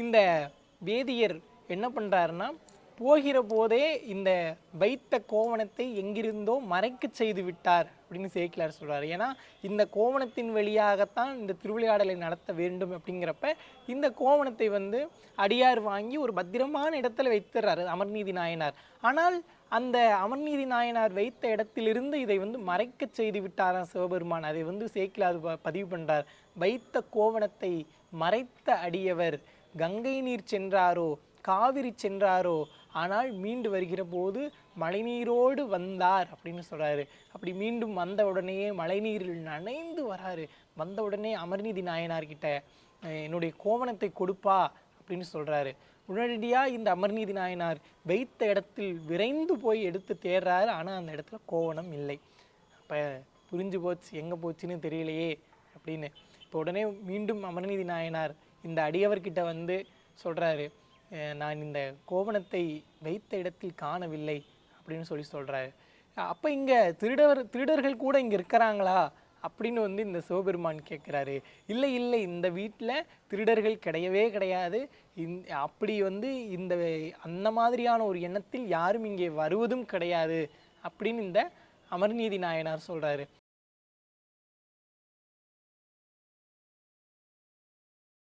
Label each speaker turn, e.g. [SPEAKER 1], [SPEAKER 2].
[SPEAKER 1] இந்த வேதியர் என்ன பண்ணுறாருன்னா போகிற போதே இந்த வைத்த கோவணத்தை எங்கிருந்தோ மறைக்க செய்து விட்டார் அப்படின்னு சேக்கிலார் சொல்கிறார் ஏன்னா இந்த கோவணத்தின் வழியாகத்தான் இந்த திருவிளையாடலை நடத்த வேண்டும் அப்படிங்கிறப்ப இந்த கோவணத்தை வந்து அடியார் வாங்கி ஒரு பத்திரமான இடத்துல வைத்துறாரு அமர்நீதி நாயனார். ஆனால் அந்த அமர்நீதி நாயனார் வைத்த இடத்திலிருந்து இதை வந்து மறைக்க செய்து விட்டாராம் சிவபெருமான். அதை வந்து சேக்கிலார் ப- பதிவு பண்ணுறார் வைத்த கோவணத்தை மறைத்த அடியவர் கங்கை நீர் சென்றாரோ காவிரி சென்றாரோ ஆனால் மீண்டு வருகிற போது மழைநீரோடு வந்தார் அப்படின்னு சொல்கிறாரு அப்படி மீண்டும் வந்த உடனேயே மழைநீரில் நனைந்து வராரு. வந்த உடனே அமர்நீதி நாயனார்கிட்ட என்னுடைய கோவணத்தை கொடுப்பா அப்படின்னு சொல்கிறாரு உடனடியாக இந்த அமர்நீதி நாயனார் வைத்த இடத்தில் விரைந்து போய் எடுத்து தேடுறாரு ஆனால் அந்த இடத்துல கோவணம் இல்லை. அப்போ புரிஞ்சு போச்சு எங்கே போச்சுன்னு தெரியலையே அப்படின்னு. இப்போ உடனே மீண்டும் அமர்நீதி நாயனார் இந்த அடியவர்கிட்ட வந்து சொல்கிறாரு நான் இந்த கோவணத்தை வைத்த இடத்தில் காணவில்லை அப்படின்னு சொல்லி சொல்கிறாரு அப்போ இங்கே திருடவர் திருடர்கள் கூட இங்கே இருக்கிறாங்களா? அப்படின்னு வந்து இந்த சிவபெருமான் கேட்குறாரு. இல்லை இல்லை இந்த வீட்டில் திருடர்கள் கிடையவே கிடையாது. இந் அப்படி வந்து இந்த அந்த மாதிரியான ஒரு எண்ணத்தில் யாரும் இங்கே வருவதும் கிடையாது அப்படின்னு இந்த அமர்நீதி நாயனார் சொல்கிறாரு